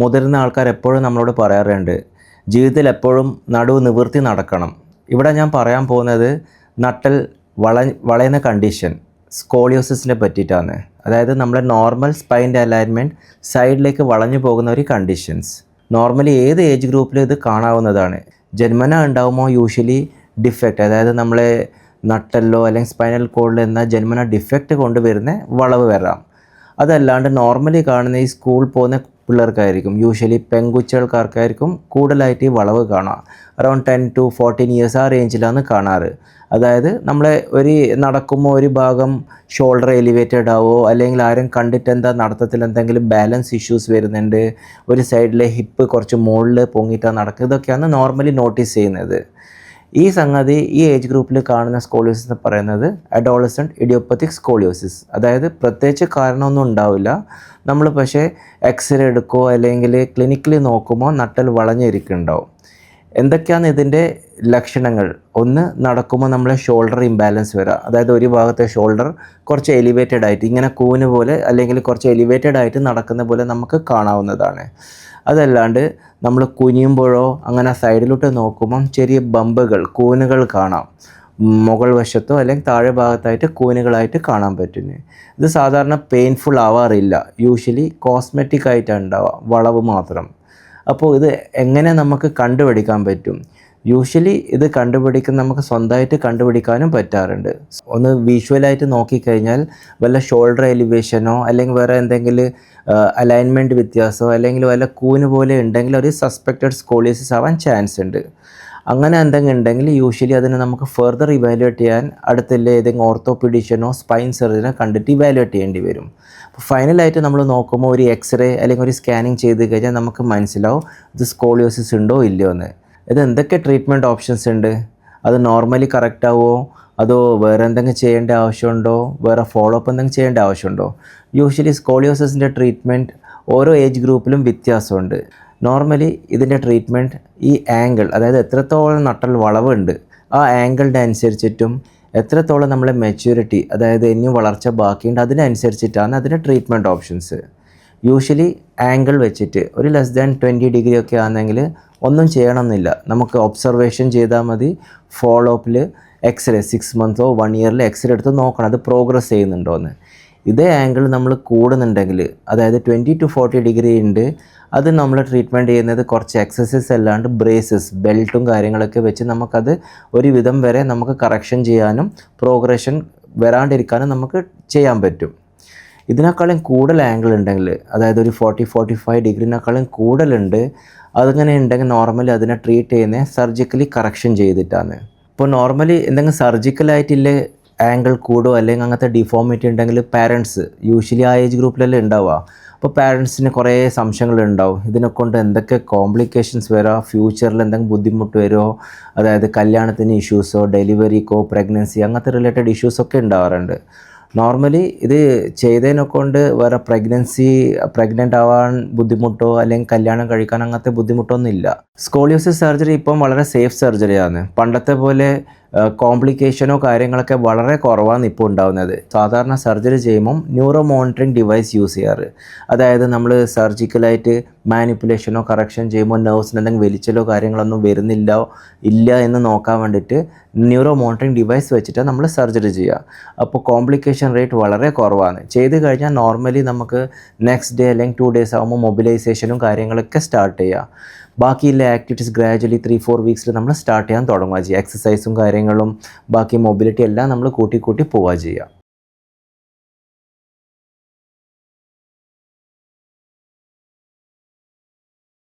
മുതിർന്ന ആൾക്കാർ എപ്പോഴും നമ്മളോട് പറയാറുണ്ട് ജീവിതത്തിൽ എപ്പോഴും നടുവ് നിവൃത്തി നടക്കണം. ഇവിടെ ഞാൻ പറയാൻ പോകുന്നത് നട്ടൽ വള വളയുന്ന കണ്ടീഷൻ സ്കോളിയോസിസിനെ പറ്റിയിട്ടാണ്. അതായത് നമ്മുടെ നോർമൽ സ്പൈന്റെ അലൈൻമെന്റ് സൈഡിലേക്ക് വളഞ്ഞു പോകുന്ന ഒരു കണ്ടീഷൻസ് നോർമലി ഏത് ഏജ് ഗ്രൂപ്പിലും ഇത് കാണാവുന്നതാണ്. ജന്മന ഉണ്ടാകുമ്പോൾ യൂഷ്വലി ഡിഫക്റ്റ് അതായത് നമ്മളെ നട്ടല്ലോ അല്ലെങ്കിൽ സ്പൈനൽ കോഡിൽ എന്ന ജന്മന ഡിഫക്റ്റ് കൊണ്ടുവരുന്ന വളവ് വരാം. അതല്ലാണ്ട് നോർമലി കാണുന്ന ഈ സ്കൂൾ പോകുന്ന പിള്ളേർക്കായിരിക്കും. യൂഷ്വലി പെൺകുച്ചകൾക്കാർക്കായിരിക്കും കൂടുതലായിട്ട് ഈ വളവ് കാണാം. Around ten to fourteen years ആ റേഞ്ചിലാണ് കാണാറ്. അതായത് നമ്മളെ ഒരു നടക്കുമ്പോൾ ഒരു ഭാഗം ഷോൾഡർ എലിവേറ്റഡ് ആവോ അല്ലെങ്കിൽ ആരും കണ്ടിട്ട് എന്താ നടത്തത്തിൽ എന്തെങ്കിലും ബാലൻസ് ഇഷ്യൂസ് വരുന്നുണ്ട് ഒരു സൈഡിലെ ഹിപ്പ് കുറച്ച് മുകളിൽ പൊങ്ങിയിട്ടാണ് നടക്കുക ഇതൊക്കെയാണ് നോർമലി നോട്ടീസ് ചെയ്യുന്നത്. ഈ സംഗതി ഈ ഏജ് ഗ്രൂപ്പിൽ കാണുന്ന സ്കോളിയോസിസ് എന്ന് പറയുന്നത് അഡോളസന്റ് ഇഡിയോപ്പത്തിക് സ്കോളിയോസിസ് അതായത് പ്രത്യേകിച്ച് കാരണമൊന്നും ഉണ്ടാവില്ല. നമ്മൾ പക്ഷേ എക്സ്റേ എടുക്കുമോ അല്ലെങ്കിൽ ക്ലിനിക്കലി നോക്കുമോ നട്ടൽ വളഞ്ഞിരിക്കുന്നുണ്ടാവും. എന്തൊക്കെയാണ് ഇതിന്റെ ലക്ഷണങ്ങൾ? ഒന്ന് നടക്കുമ്പോൾ നമ്മളെ ഷോൾഡർ ഇംബാലൻസ് വരാം. അതായത് ഒരു ഭാഗത്തെ ഷോൾഡർ കുറച്ച് എലിവേറ്റഡ് ആയിട്ട് ഇങ്ങനെ കൂന് പോലെ അല്ലെങ്കിൽ കുറച്ച് എലിവേറ്റഡ് ആയിട്ട് നടക്കുന്ന പോലെ നമുക്ക് കാണാവുന്നതാണ്. അതല്ലാണ്ട് നമ്മൾ കുനിയുമ്പോഴോ അങ്ങനെ സൈഡിലോട്ട് നോക്കുമ്പം ചെറിയ ബമ്പുകൾ കൂനുകൾ കാണാം. മുകൾ വശത്തോ അല്ലെങ്കിൽ താഴെ ഭാഗത്തായിട്ട് കൂനുകളായിട്ട് കാണാൻ പറ്റുന്നു. ഇത് സാധാരണ പെയിൻഫുൾ ആവാറില്ല. യൂഷ്വലി കോസ്മെറ്റിക് ആയിട്ടാണ് ഉണ്ടാവുക. വളവ് മാത്രം. അപ്പോൾ ഇത് എങ്ങനെ നമുക്ക് കണ്ടുപിടിക്കാൻ പറ്റും? യൂഷ്വലി ഇത് കണ്ടുപിടിക്കാൻ നമുക്ക് സ്വന്തമായിട്ട് കണ്ടുപിടിക്കാനും പറ്റാറുണ്ട്. ഒന്ന് വിഷ്വലായിട്ട് നോക്കിക്കഴിഞ്ഞാൽ വല്ല ഷോൾഡർ എലിവേഷനോ അല്ലെങ്കിൽ വേറെ എന്തെങ്കിലും അലൈൻമെന്റ് വ്യത്യാസമോ അല്ലെങ്കിൽ വല്ല കൂന് പോലെ ഉണ്ടെങ്കിൽ ഒരു സസ്പെക്റ്റഡ് സ്കോളിയസിസ് ആവാൻ ചാൻസ് ഉണ്ട്. അങ്ങനെ എന്തെങ്കിലും ഉണ്ടെങ്കിൽ യൂഷ്വലി അതിനെ നമുക്ക് ഫെർദർ ഇവാലുവേറ്റ് ചെയ്യാൻ അടുത്തുള്ള ഏതെങ്കിലും ഓർത്തോപീഡീഷ്യനോ സ്പൈൻ സർജനോ കണ്ടിട്ട് ഇവാലുവേറ്റ് ചെയ്യേണ്ടി വരും. ഫൈനലായിട്ട് നമ്മൾ നോക്കുമ്പോൾ ഒരു എക്സ്റേ അല്ലെങ്കിൽ ഒരു സ്കാനിങ് ചെയ്ത് കഴിഞ്ഞാൽ നമുക്ക് മനസ്സിലാവും ഇത് സ്കോളിയോസിസ് ഉണ്ടോ ഇല്ലയോ എന്ന്. ഇത് എന്തൊക്കെ ട്രീറ്റ്മെന്റ് ഓപ്ഷൻസ് ഉണ്ട്? അത് നോർമലി കറക്റ്റ് ആവുമോ അതോ വേറെ എന്തെങ്കിലും ചെയ്യേണ്ട ആവശ്യമുണ്ടോ? വേറെ ഫോളോ അപ്പ് എന്തെങ്കിലും ചെയ്യേണ്ട ആവശ്യമുണ്ടോ? യൂഷ്വലി സ്കോളിയോസിന്റെ ട്രീറ്റ്മെന്റ് ഓരോ ഏജ് ഗ്രൂപ്പിലും വ്യത്യാസമുണ്ട്. നോർമലി ഇതിന്റെ ട്രീറ്റ്മെന്റ് ഈ ആംഗിൾ അതായത് എത്രത്തോളം നട്ടൽ വളവുണ്ട് ആ ആംഗിളിന്റെ അനുസരിച്ചിട്ടും എത്രത്തോളം നമ്മളെ മെച്യൂരിറ്റി അതായത് ഇനിയും വളർച്ച ബാക്കിയുണ്ട് അതിനനുസരിച്ചിട്ടാണ് അതിന്റെ ട്രീറ്റ്മെന്റ് ഓപ്ഷൻസ് യൂഷ്വലി ആംഗിൾ വെച്ചിട്ട് ഒരു ലെസ് ദാൻ ട്വന്റി ഡിഗ്രി ഒക്കെ ആണെങ്കിൽ ഒന്നും ചെയ്യണമെന്നില്ല. നമുക്ക് ഒബ്സർവേഷൻ ചെയ്താൽ മതി. ഫോളോ അപ്പിൽ എക്സ്റേ സിക്സ് മന്ത്സോ വൺ ഇയറിൽ എക്സ്റേ എടുത്ത് നോക്കണം. അത് പ്രോഗ്രസ് ചെയ്യുന്നുണ്ടോ എന്ന് ഇതേ ആംഗിൾ നമ്മൾ കൂടുന്നുണ്ടെങ്കിൽ അതായത് ട്വന്റി ടു ഫോർട്ടി ഡിഗ്രി ഉണ്ട്. അത് നമ്മൾ ട്രീറ്റ്മെന്റ് ചെയ്യുന്നത് കുറച്ച് എക്സസൈസ് അല്ലാണ്ട് ബ്രേസസ് ബെൽറ്റും കാര്യങ്ങളൊക്കെ വെച്ച് നമുക്കത് ഒരുവിധം വരെ നമുക്ക് കറക്ഷൻ ചെയ്യാനും പ്രോഗ്രഷൻ വരാണ്ടിരിക്കാനും നമുക്ക് ചെയ്യാൻ പറ്റും. ഇതിനേക്കാളും കൂടുതൽ ആംഗിൾ ഉണ്ടെങ്കിൽ അതായത് ഒരു ഫോർട്ടി ഫോർട്ടി ഫൈവ് ഡിഗ്രിനേക്കാളും കൂടുതലുണ്ട് അതിങ്ങനെ ഉണ്ടെങ്കിൽ നോർമലി അതിനെ ട്രീറ്റ് ചെയ്യുന്നത് സർജിക്കലി കറക്ഷൻ ചെയ്തിട്ടാണ്. ഇപ്പോൾ നോർമലി എന്തെങ്കിലും സർജിക്കലായിട്ടില്ല ആംഗിൾ കൂടുമോ അല്ലെങ്കിൽ അങ്ങനത്തെ ഡിഫോമിറ്റി ഉണ്ടെങ്കിൽ പാരൻസ് യൂഷ്വലി ആ ഏജ് ഗ്രൂപ്പിലല്ലേ ഉണ്ടാവുക. അപ്പോൾ പാരൻസിന് കുറേ സംശയങ്ങളുണ്ടാവും ഇതിനെ കൊണ്ട് എന്തൊക്കെ കോംപ്ലിക്കേഷൻസ് വരാം ഫ്യൂച്ചറിൽ എന്തെങ്കിലും ബുദ്ധിമുട്ട് വരുമോ അതായത് കല്യാണത്തിന് ഇഷ്യൂസോ ഡെലിവറിക്കോ പ്രഗ്നൻസി അങ്ങനത്തെ റിലേറ്റഡ് ഇഷ്യൂസൊക്കെ ഉണ്ടാവാറുണ്ട്. നോർമലി ഇത് ചെയ്തതിനെ കൊണ്ട് വേറെ പ്രഗ്നൻസി പ്രഗ്നന്റ് ആവാൻ ബുദ്ധിമുട്ടോ അല്ലെങ്കിൽ കല്യാണം കഴിക്കാൻ അങ്ങനത്തെ ബുദ്ധിമുട്ടൊന്നും ഇല്ല സ്കോളിയോസിസ് സർജറി ഇപ്പം വളരെ സേഫ് സർജറിയാണ് പണ്ടത്തെ പോലെ കോംപ്ലിക്കേഷനോ കാര്യങ്ങളൊക്കെ വളരെ കുറവാണ് ഇപ്പോൾ ഉണ്ടാകുന്നത് സാധാരണ സർജറി ചെയ്യുമ്പം ന്യൂറോ മോണിറ്ററിങ് ഡിവൈസ് യൂസ് ചെയ്യാറ്. അതായത് നമ്മൾ സർജിക്കലായിട്ട് മാനിപ്പുലേഷനോ കറക്ഷൻ ചെയ്യുമ്പോൾ നെർവ്സിന് എന്തെങ്കിലും വലിച്ചലോ കാര്യങ്ങളൊന്നും വരുന്നില്ല ഇല്ല എന്ന് നോക്കാൻ വേണ്ടിയിട്ട് ന്യൂറോ മോണിറ്ററിങ് ഡിവൈസ് വെച്ചിട്ട് നമ്മൾ സർജറി ചെയ്യുക അപ്പോൾ കോംപ്ലിക്കേഷൻ റേറ്റ് വളരെ കുറവാണ്. ചെയ്ത് കഴിഞ്ഞാൽ നോർമലി നമുക്ക് നെക്സ്റ്റ് ഡേ അല്ലെങ്കിൽ ടു ഡേയ്സ് ആകുമ്പോൾ മൊബിലൈസേഷനും കാര്യങ്ങളൊക്കെ സ്റ്റാർട്ട് ചെയ്യുക ബാക്കിയുള്ള ആക്ടിവിറ്റീസ് ഗ്രാജുവലി ത്രീ ഫോർ വീക്സിൽ നമ്മൾ സ്റ്റാർട്ട് ചെയ്യാൻ തുടങ്ങുക ചെയ്യുക. എക്സസൈസും കാര്യങ്ങളും ബാക്കി മൊബിലിറ്റി എല്ലാം നമ്മൾ കൂട്ടി കൂട്ടി പോവുക ചെയ്യുക.